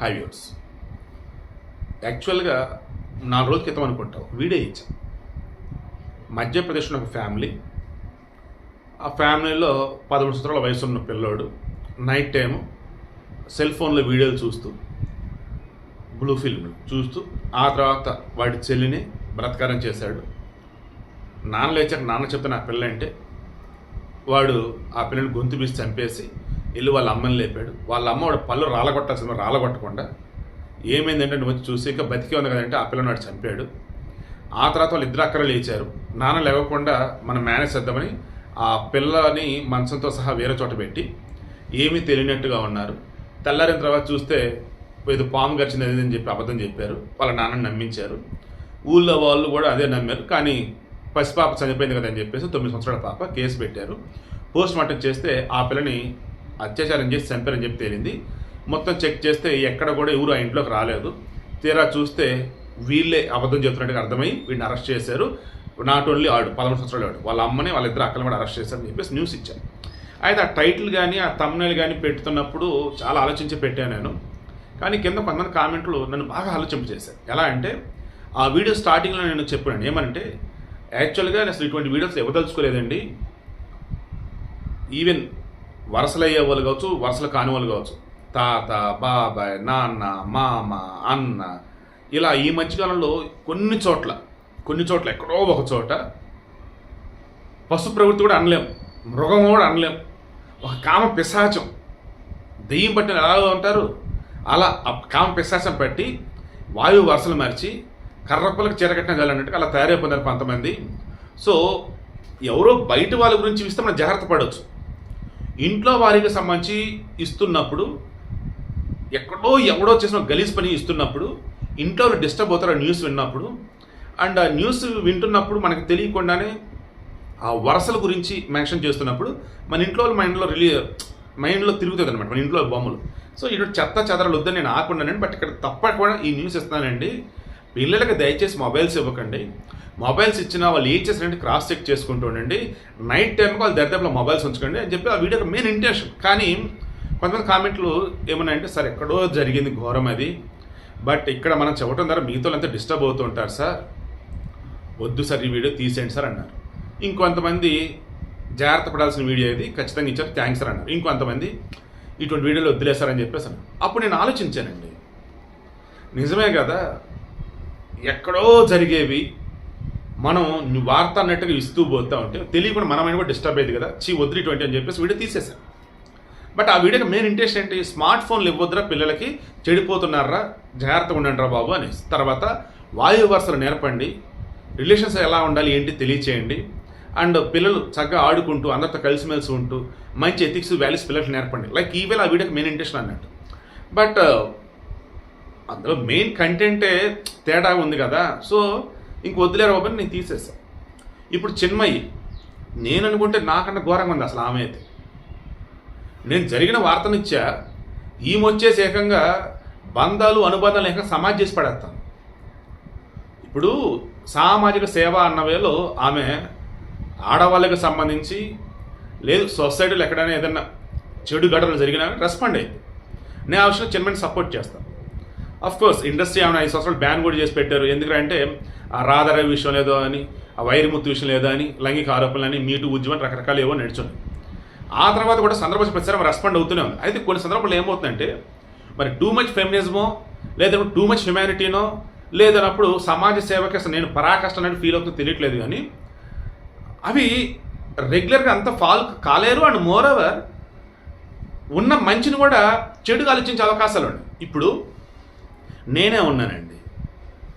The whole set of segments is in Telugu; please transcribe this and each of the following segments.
హై వ్యూర్స్ యాక్చువల్గా నాలుగు రోజుల క్రితం అనుకుంటాం వీడియో ఇచ్చాం. మధ్యప్రదేశ్లో ఒక ఫ్యామిలీ ఆ ఫ్యామిలీలో పదమూడు సంవత్సరాల వయసు ఉన్న పిల్లోడు నైట్ టైం సెల్ ఫోన్లో వీడియోలు చూస్తూ బ్లూ ఫిల్మ్ చూస్తూ ఆ తర్వాత వాడి చెల్లిని బ్రతకారం చేశాడు. నాన్న లేచాక నాన్న చెప్తే నా పిల్ల అంటే వాడు ఆ పిల్లని గొంతు బీసి చంపేసి ఇల్లు వాళ్ళ అమ్మని లేపాడు. వాళ్ళ అమ్మ వాడు పళ్ళు రాలగొట్టాల్సిన రాలగొట్టకుండా ఏమైందంటే నువ్వు వచ్చి చూసి ఇంకా బతికే ఉంది కదంటే ఆ పిల్లని వాడు చంపాడు. ఆ తర్వాత వాళ్ళు ఇద్దరు అక్కడ లేచారు. నాన్న లేవకుండా మనం మేనేజ్ చేద్దామని ఆ పిల్లని మంచంతో సహా వేరే చోట పెట్టి ఏమీ తెలియనట్టుగా ఉన్నారు. తెల్లారిన తర్వాత చూస్తే ఇది పాము గరిచింది అని చెప్పి అబద్ధం చెప్పారు. వాళ్ళ నాన్నని నమ్మించారు. ఊళ్ళో వాళ్ళు కూడా అదే నమ్మారు. కానీ పసిపాప చనిపోయింది కదా అని చెప్పేసి తొమ్మిది సంవత్సరాల పాప కేసు పెట్టారు. పోస్ట్ మార్టం చేస్తే ఆ పిల్లని అత్యాచారం చేసి చంపారని చెప్పి తేలింది. మొత్తం చెక్ చేస్తే ఎక్కడ కూడా ఎవరు ఆ ఇంట్లోకి రాలేదు. తీరా చూస్తే వీళ్ళే అబద్ధం చెప్తున్నట్టుగా అర్థమై వీడిని అరెస్ట్ చేశారు. నాట్ ఓన్లీ ఆడు పదమూడు సంవత్సరాలు ఆడు వాళ్ళ అమ్మని వాళ్ళిద్దరు అక్కలు కూడా అరెస్ట్ చేశారని చెప్పేసి న్యూస్ ఇచ్చారు. అయితే ఆ టైటిల్ కానీ ఆ తమ్నైల్ కానీ పెట్టుతున్నప్పుడు చాలా ఆలోచించి పెట్టాను నేను. కానీ కింద కొంతమంది కామెంట్లు నన్ను బాగా ఆలోచింప చేశారు. ఎలా అంటే ఆ వీడియో స్టార్టింగ్లో నేను చెప్పాను. ఏమంటే యాక్చువల్గా నేను అసలు ఇటువంటి వీడియోస్ ఇవ్వదలుచుకోలేదండి ఈవెన్ వరసలు అయ్యే వాళ్ళు కావచ్చు వరసలు కాని వాళ్ళు కావచ్చు. తాత బాబాయ్ నాన్న మామ అన్న. ఇలా ఈ మధ్యకాలంలో కొన్ని చోట్ల కొన్ని చోట్ల ఎక్కడో ఒక చోట పశు ప్రవృత్తి కూడా అనలేం మృగం కూడా అనలేం. ఒక కామ పిశాచం. దెయ్యం పట్టిన ఎలా ఉంటారు? అలా కామ పిశాచం పట్టి వాయువు వరుసలు మార్చి కర్రప్పలకు చీరకట్టిన జాలన్నట్టు అలా తయారైపోయినారు కొంతమంది. సో ఎవరో బయట వాళ్ళ గురించి ఇస్తే మనం జాగ్రత్త పడవచ్చు ఇంట్లో వారికి సంబంధించి ఇస్తున్నప్పుడు ఎక్కడో ఎవడో చేసిన గలీజ్ పని ఇస్తున్నప్పుడు ఇంట్లో డిస్టర్బ్ అవుతారు ఆ న్యూస్ విన్నప్పుడు అండ్ ఆ న్యూస్ వింటున్నప్పుడు మనకు తెలియకుండానే ఆ వరసల గురించి మెన్షన్ చేస్తున్నప్పుడు మన ఇంట్లో వాళ్ళ మైండ్లో రిలీ మైండ్లో తిరుగుతుంది అనమాట మన ఇంట్లో బొమ్మలు. సో ఇటు చెత్త చెదరలు వద్దని నేను ఆకుండానండి బట్ ఇక్కడ తప్పకుండా ఈ న్యూస్ ఇస్తున్నానండి పిల్లలకి దయచేసి మొబైల్స్ ఇవ్వకండి. మొబైల్స్ ఇచ్చిన వాళ్ళు ఏం చేసినట్టు క్రాస్ చెక్ చేసుకుంటూ ఉండండి. నైట్ టైంకి వాళ్ళు దరిదాపులో మొబైల్స్ ఉంచుకోండి అని చెప్పి ఆ వీడియో మెయిన్ ఇంటెన్షన్ కానీ కొంతమంది కామెంట్లు ఏమన్నాయంటే సార్ ఎక్కడో జరిగింది ఘోరం అది. బట్ ఇక్కడ మనం చెప్పడం ద్వారా మిగతా అంతా డిస్టర్బ్ అవుతూ ఉంటారు సార్. వద్దు సార్ ఈ వీడియో తీసేయండి సార్ అన్నారు. ఇంకొంతమంది జాగ్రత్త పడాల్సిన వీడియో ఇది ఖచ్చితంగా ఇచ్చారు థ్యాంక్స్ సార్ అన్నారు. ఇంకొంతమంది ఇటువంటి వీడియోలు వదిలేస్తారని చెప్పేసి అప్పుడు నేను ఆలోచించానండి. నిజమే కదా ఎక్కడో జరిగేవి మనం వార్త అన్నట్టుగా ఇస్తూ పోతా ఉంటే తెలియకుండా మనమైన కూడా డిస్టర్బ్ అయ్యేది కదా. చీ వద్దు అని చెప్పేసి వీడియో తీసేశాను బట్ ఆ వీడియోకి మెయిన్ ఇంట్రెస్ట్ ఏంటి? స్మార్ట్ ఫోన్లు ఇవ్వద్దురా పిల్లలకి చెడిపోతున్నారా జాగ్రత్తగా ఉండండి రా బాబు అని తర్వాత వాయు వరుసలు నేర్పండి. రిలేషన్స్ ఎలా ఉండాలి ఏంటి తెలియచేయండి. అండ్ పిల్లలు చక్కగా ఆడుకుంటూ అందరితో కలిసిమెలిసి ఉంటూ మంచి ఎథిక్స్ వాల్యూస్ పిల్లలకు నేర్పండి. లైక్ ఈవేళ ఆ వీడియోకి మెయిన్ ఇంట్రెస్ట్ అన్నట్టు. బట్ అందులో మెయిన్ కంటెంటే తేడా ఉంది కదా. సో ఇంక వదిలేరు బాబు నేను తీసేసాను ఇప్పుడు చిన్మయి నేను అనుకుంటే నాకన్నా ఘోరంగా ఉంది అసలు ఆమె అయితే. నేను జరిగిన వార్తనిచ్చా ఈమె ఏకంగా బంధాలు అనుబంధాలు లేక సమాజ్ చేసి పడేస్తాను. ఇప్పుడు సామాజిక సేవ అన్న వేలో ఆమె ఆడవాళ్ళకి సంబంధించి లేదు సొసైటీలో ఎక్కడైనా ఏదైనా చెడు ఘటనలు జరిగినా రెస్పాండ్ అయింది నేను ఆ విషయంలో చిన్నమని సపోర్ట్ చేస్తాను. అఫ్ కోర్స్ ఇండస్ట్రీ ఏమైనా ఐదు సంవత్సరాలు బ్యాన్ కూడా చేసి పెట్టారు. ఎందుకంటే ఆ రాధారవి విషయం లేదో అని ఆ వైరముత్తు విషయం లేదో అని లైంగిక ఆరోపణలని మీటు ఉద్యమం రకరకాలు ఏవో నడుచుంది ఆ తర్వాత కూడా సందర్భం ప్రచారం రెస్పాండ్ అవుతూనే ఉంది. అయితే కొన్ని సందర్భాలు ఏమవుతుందంటే మరి టూ మచ్ ఫెమినిజమో లేదా టూ మచ్ హ్యుమానిటీనో లేదన్నప్పుడు సమాజ సేవకి అసలు నేను పరాకష్టం అనేది ఫీల్ అవుతుందో తెలియట్లేదు కానీ అవి రెగ్యులర్గా అంత ఫాల్ కాలేరు అండ్ మోర్ ఓవర్ ఉన్న మంచిని కూడా చెడుగా ఆలోచించే అవకాశాలు ఉన్నాయి. ఇప్పుడు నేనే ఉన్నానండి.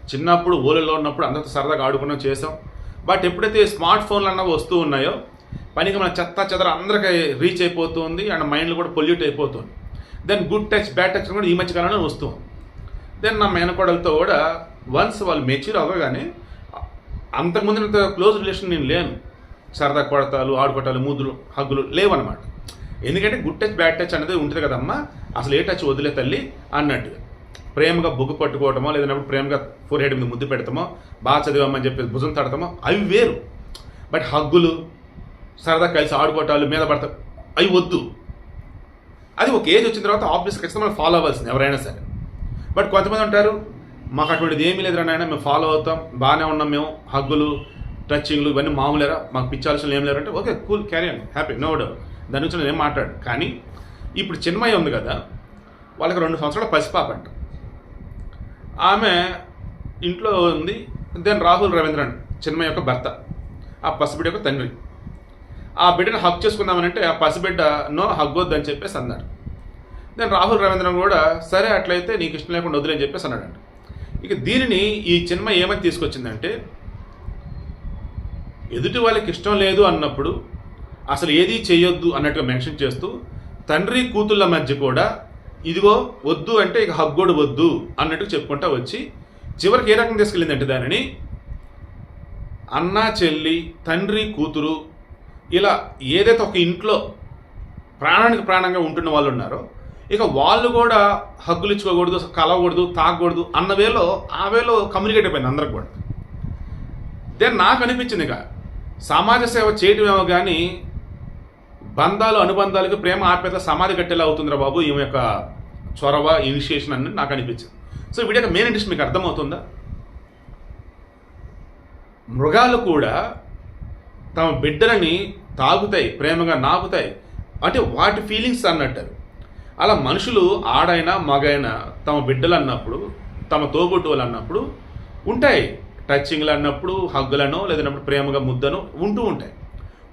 చిన్నప్పుడు ఊళ్ళలో ఉన్నప్పుడు అందరితో సరదాగా ఆడుకున్నాం చేసాం బట్ ఎప్పుడైతే స్మార్ట్ ఫోన్లు అన్నవి వస్తూ ఉన్నాయో పనికి మన చెత్త చెదర అందరికీ రీచ్ అయిపోతుంది అండ్ మైండ్లు కూడా పొల్యూట్ అయిపోతుంది. Then good touch bad touch కూడా ఈ మధ్య కాలంలో వస్తుంది దెన్ నా మేనకోడలతో కూడా వన్స్ వాళ్ళు మెచ్యూర్ అవ్వగానే అంతకుముందు ఇంత క్లోజ్ రిలేషన్ నేను లేను. సరదా కొడతాలు ఆడుకోవటాలు ముద్దులు హగ్గులు లేవన్నమాట. ఎందుకంటే గుడ్ టచ్ బ్యాడ్ టచ్ అనేది ఉంటుంది కదమ్మా. అసలు ఏ టచ్ వదిలే తల్లి అన్నట్టుగా. ప్రేమగా బొగ్గు పట్టుకోవటమో లేదన్నప్పుడు ప్రేమగా ఫోర్ హెడ్ మీద ముద్దు పెడతామో బాగా చదివామని చెప్పి భుజం తడతామో అవి వేరు. బట్ హగ్గులు సరదా కలిసి ఆడుకోవటాలు మీద పడతాం అవి వద్దు. అది ఒక ఏజ్ వచ్చిన తర్వాత ఆబ్వియస్ ఖచ్చితంగా మనం ఫాలో అవ్వాల్సింది ఎవరైనా సరే. బట్ కొంతమంది ఉంటారు మాకు అటువంటిది ఏమీ లేదురా నాయన మేము ఫాలో అవుతాం బాగానే ఉన్నాం మేము హగ్గులు టచింగ్లు ఇవన్నీ మామూలేరా మాకు పిచ్చాల్సిన ఏం లేరంటే ఓకే కూల్ క్యారీ అండి హ్యాపీ నో డౌట్ దాని గురించి నేను ఏం మాట్లాడు కానీ ఇప్పుడు చిన్మయ్య ఉంది కదా వాళ్ళకి రెండు సంవత్సరాల పసిపాప అంట ఆమె ఇంట్లో ఉంది. దెన్ రాహుల్ రవీంద్రన్ చిన్మయ్య యొక్క భర్త. ఆ పసిబిడ్డ యొక్క తండ్రి. ఆ బిడ్డను హక్ చేసుకుందామనంటే ఆ పసిబిడ్డ నో హగ్గొద్దు అని చెప్పేసి అన్నారు. దెన్ రాహుల్ రవీంద్రన్ కూడా సరే అట్లయితే నీకు ఇష్టం లేకుండా వదిలేని చెప్పేసి అన్నాడంట. ఇక దీనిని ఈ చిన్మయ్య ఏమని తీసుకొచ్చిందంటే ఎదుటి వాళ్ళకి ఇష్టం లేదు అన్నప్పుడు అసలు ఏది చేయొద్దు అన్నట్టుగా మెన్షన్ చేస్తూ తండ్రి కూతుళ్ళ మధ్య కూడా ఇదిగో వద్దు అంటే ఇక హగ్గోడు వద్దు అన్నట్టు చెప్పుకుంటా వచ్చి చివరికి ఏ రకంగా తీసుకెళ్ళిందంటే దానిని అన్న చెల్లి తండ్రి కూతురు ఇలా ఏదైతే ఒక ఇంట్లో ప్రాణానికి ప్రాణంగా ఉంటున్న వాళ్ళు ఉన్నారో ఇక వాళ్ళు కూడా హగ్గులు ఇచ్చుకోకూడదు కలవకూడదు తాగకూడదు అన్న వేలో ఆ వేలో కమ్యూనికేట్ అయిపోయింది అందరికి కూడా. దెన్ నాకు అనిపించింది ఇక సమాజ సేవ చేయటమేమో కానీ బంధాలు అనుబంధాలకు ప్రేమ ఆప్యత సమాధి కట్టేలా అవుతుందిరా బాబు ఈమె యొక్క చొరవ ఇనిషియేషన్ అని నాకు అనిపించింది. సో వీడి యొక్క మెయిన్ ఇంట్రెస్ట్ మీకు అర్థమవుతుందా? మృగాలు కూడా తమ బిడ్డలని తాగుతాయి ప్రేమగా నాకుతాయి అంటే వాటి ఫీలింగ్స్ అన్నట్టు అలా మనుషులు ఆడైనా మగైనా తమ బిడ్డలు అన్నప్పుడు తమ తోబుట్టువులు అన్నప్పుడు ఉంటాయి. టచ్చింగ్లు అన్నప్పుడు హగ్గులను లేదన్నప్పుడు ప్రేమగా ముద్దను ఉంటూ ఉంటాయి.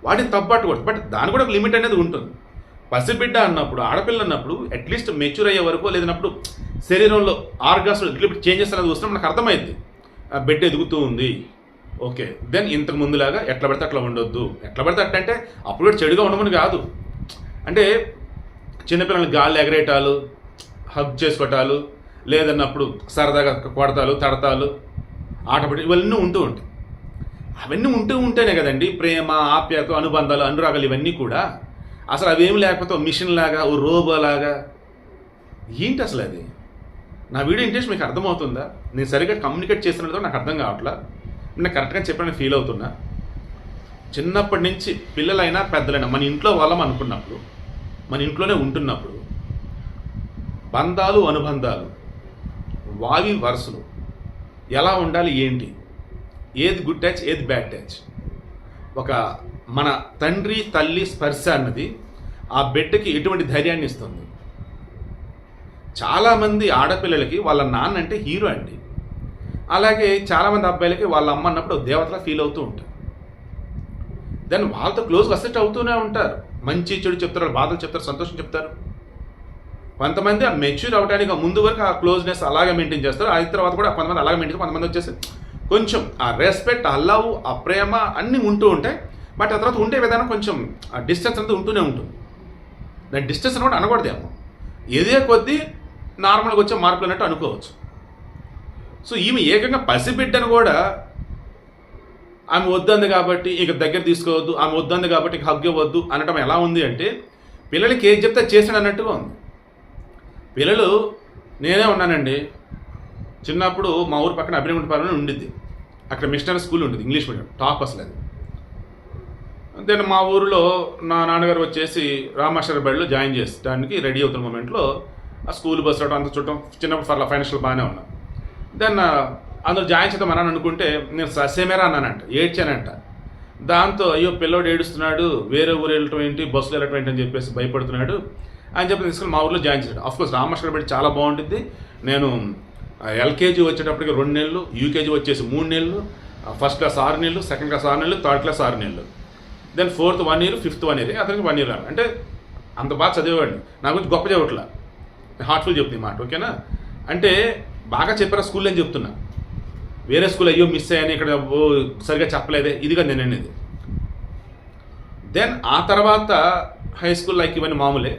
వాటిని తప్పట్టుకోవచ్చు బట్ దాని కూడా ఒక లిమిట్ అనేది ఉంటుంది. పసిబిడ్డ అన్నప్పుడు ఆడపిల్ల అన్నప్పుడు అట్లీస్ట్ మెచ్యూర్ అయ్యే వరకు లేదన్నప్పుడు శరీరంలో ఆర్గాస్ ఇట్లా చేంజెస్ అనేది వస్తే మనకు అర్థమైంది ఆ బిడ్డ ఎదుగుతూ ఉంది. ఓకే. దెన్ ఇంతకు ముందులాగా ఎట్లా పడితే అట్లా ఉండొద్దు. ఎట్లా పడితే అట్లా అంటే అప్పుడు కూడా చెడుగా ఉండమని కాదు. అంటే చిన్నపిల్లలు గాలి ఎగరేయటాలు హగ్ చేసుకోవటాలు లేదన్నప్పుడు సరదాగా కొడతాలు తడతాలు ఆటపడి ఇవన్నీ ఉంటూ ఉంటాయి. అవన్నీ ఉంటూ ఉంటేనే కదండి ప్రేమ ఆప్యాయత అనుబంధాలు అనురాగాలు ఇవన్నీ కూడా. అసలు అవేమి లేకపోతే ఓ మిషన్ లాగా ఓ రోబో లాగా. ఏంటి అసలు అది? నా వీడియో ఇంట్రెస్ట్ మీకు అర్థమవుతుందా? నేను సరిగ్గా కమ్యూనికేట్ చేస్తున్నదో నాకు అర్థం కావట్లా. నేను కరెక్ట్గా చెప్పిన ఫీల్ అవుతున్నా. చిన్నప్పటి నుంచి పిల్లలైనా పెద్దలైనా మన ఇంట్లో వాళ్ళం అనుకున్నప్పుడు మన ఇంట్లోనే ఉంటున్నప్పుడు బంధాలు అనుబంధాలు వావి వరుసలు ఎలా ఉండాలి ఏంటి? ఏది గుడ్ టచ్ ఏది బ్యాడ్ టచ్ ఒక మన తండ్రి తల్లి స్పర్శ అన్నది ఆ బిడ్డకి ఎటువంటి ధైర్యాన్ని ఇస్తుంది? చాలామంది ఆడపిల్లలకి వాళ్ళ నాన్న అంటే హీరో అండి. అలాగే చాలామంది అబ్బాయిలకి వాళ్ళ అమ్మ అన్నప్పుడు దేవతలా ఫీల్ అవుతూ ఉంటారు. దెన్ వాళ్ళతో క్లోజ్గా అసెట్ అవుతూనే ఉంటారు. మంచి చెడు చెప్తారు బాధలు చెప్తారు సంతోషం చెప్తారు. కొంతమంది ఆ మెచ్యూర్ అవడానికి ముందు వరకు ఆ క్లోజ్నెస్ అలాగే మెయింటైన్ చేస్తారు. ఆ తర్వాత కూడా కొంతమంది అలాగే మెయింటైన్ కొంతమంది వచ్చేసి కొంచెం ఆ రెస్పెక్ట్ ఆ లవ్ ఆ ప్రేమ అన్నీ ఉంటూ ఉంటాయి. బట్ ఆ తర్వాత ఉండే విధానం కొంచెం ఆ డిస్టెన్స్ అనేది ఉంటూనే ఉంటుంది. దాని డిస్టెన్స్ అని కూడా అనకూడదేమో ఏదే కొద్దీ నార్మల్గా వచ్చే మార్పులు అన్నట్టు అనుకోవచ్చు. సో ఈమె ఏకంగా పసిబిడ్డను కూడా ఆమె వద్దంది కాబట్టి ఇక దగ్గర తీసుకోవద్దు ఆమె వద్దంది కాబట్టి ఇక హగ్ ఇవ్వద్దు అనటం ఎలా ఉంది అంటే పిల్లలకి ఏం చెప్తే చేసాడు అన్నట్టుగా ఉంది. పిల్లలు నేనే ఉన్నానండి. చిన్నప్పుడు మా ఊరు పక్కన అభినగుంటపాలెం ఉండిద్ది. అక్కడ మిషనరీ స్కూల్ ఉంటుంది ఇంగ్లీష్ మీడియం టాప్ అసలు అది. దెన్ మా ఊరిలో నా నాన్నగారు వచ్చేసి రామాశ్వర బడిలో జాయిన్ చేసడానికి రెడీ అవుతున్న మూమెంట్లో ఆ స్కూల్ బస్ రావడం అంత చూడటం చిన్నప్పుడు ఫర్లా ఫైనాన్షియల్ బాగానే ఉన్నా. దెన్ అందులో జాయిన్ చేద్దాం అని అనుకుంటే నేను ససేమేరా అన్నానంట ఏడ్చానంట. దాంతో అయ్యో పిల్లోడు ఏడుస్తున్నాడు వేరే ఊరు వెళ్ళటం ఏంటి బస్సులో వెళ్ళటం ఏంటి అని చెప్పేసి భయపడుతున్నాడు. అని చెప్పి తీసుకుని మా ఊర్లో జాయిన్ చేశాడు. అఫ్కోర్స్ రామకృష్ణ బడి చాలా బాగుంటుంది నేను ఎల్కేజీ వచ్చేటప్పటికి రెండు నెలలు యూకేజీ వచ్చేసి మూడు నెలలు ఫస్ట్ క్లాస్ ఆరు నెలలు సెకండ్ క్లాస్ ఆరు నెలలు థర్డ్ క్లాస్ ఆరు నెలలు. Then fourth one year fifth one year అతనికి వన్ ఇయర్ అంటే అంత బాగా చదివేవాడిని. నా గురించి గొప్ప చెప్పట్లా హార్ట్ఫుల్ చెప్తుంది మాట ఓకేనా? అంటే బాగా చెప్పారా స్కూల్లో అని చెప్తున్నా. వేరే స్కూల్ అయ్యో మిస్ అయ్యాను ఇక్కడ ఓ సరిగా చెప్పలేదే ఇదిగా నేను అనేది. దెన్ ఆ తర్వాత హై స్కూల్ లైక్ ఇవన్నీ మామూలే.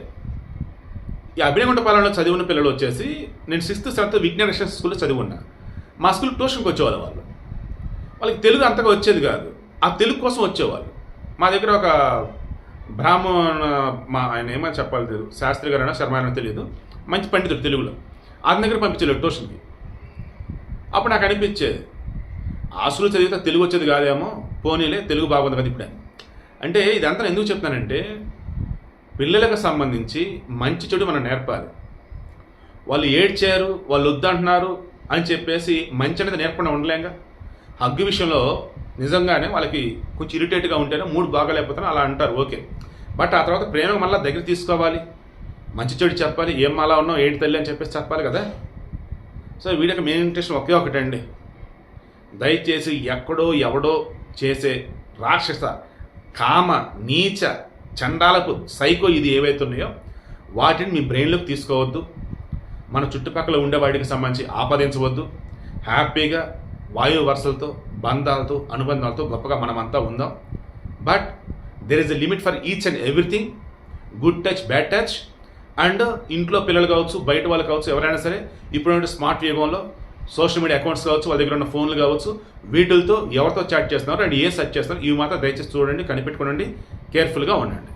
ఈ అభినయగుంటపాలెంలో చదివిన పిల్లలు వచ్చేసి నేను సిక్స్త్ సెవెంత్ విజ్ఞాన స్కూల్లో చదివి ఉన్నా మా స్కూల్ ట్యూషన్కి వచ్చేవాళ్ళు వాళ్ళు వాళ్ళకి తెలుగు అంతగా వచ్చేది కాదు. ఆ తెలుగు కోసం వచ్చేవాళ్ళు. మా దగ్గర ఒక బ్రాహ్మణ మా ఆయన ఏమని చెప్పాలి తెలియదు శాస్త్రి గారైనా శర్మ తెలియదు మంచి పండితుడు తెలుగులో. ఆయన దగ్గర పంపించలేదు ట్యూషన్కి. అప్పుడు నాకు అనిపించేది ఆసులు చదివితే తెలుగు వచ్చేది కాదేమో? పోనీలే తెలుగు బాగుంది కదా ఇప్పుడు. అంటే ఇదంతా నేను ఎందుకు చెప్తానంటే పిల్లలకు సంబంధించి మంచి చెడు మనం నేర్పాలి. వాళ్ళు ఏడ్చారు వాళ్ళు వద్దంటున్నారు అని చెప్పేసి మంచి అనేది నేర్పకుండా ఉండలేంగా? హగ్గు విషయంలో నిజంగానే వాళ్ళకి కొంచెం ఇరిటేట్గా ఉంటేనే మూడు బాగాలేకపోతే అలా అంటారు ఓకే. బట్ ఆ తర్వాత ప్రేమ మళ్ళీ దగ్గర తీసుకోవాలి. మంచి చెడు చెప్పాలి ఏం అలా ఉన్నావు ఏంటి తల్లి అని చెప్పేసి చెప్పాలి కదా? సో వీడికి మెయిన్ ఇంట్రెస్ట్ ఒకే ఒకటండి. దయచేసి ఎక్కడో ఎవడో చేసే రాక్షస కామ నీచ చండాలకు సైకో ఇది ఏవైతే ఉన్నాయో వాటిని మీ బ్రెయిన్లోకి తీసుకోవద్దు. మన చుట్టుపక్కల ఉండే వాటికి సంబంధించి ఆపాదించవద్దు. హ్యాపీగా వాయు వరుసలతో బంధాలతో అనుబంధాలతో గొప్పగా మనమంతా ఉందాం. But there is a limit for each and everything good touch bad touch and ఇంట్లో పిల్లలు కావచ్చు బయట వాళ్ళు కావచ్చు ఎవరైనా సరే ఇప్పుడున్న స్మార్ట్ యుగంలో సోషల్ మీడియా అకౌంట్స్ కావచ్చు వాళ్ళ దగ్గర ఉన్న ఫోన్లు కావచ్చు వీటితో ఎవరితో చాట్ చేస్తున్నారు అండ్ ఏ సెర్చ్ చేస్తున్నారు ఇవి మాత్రం దయచేసి చూడండి కనిపెట్టుకోండి కేర్ఫుల్గా ఉండండి.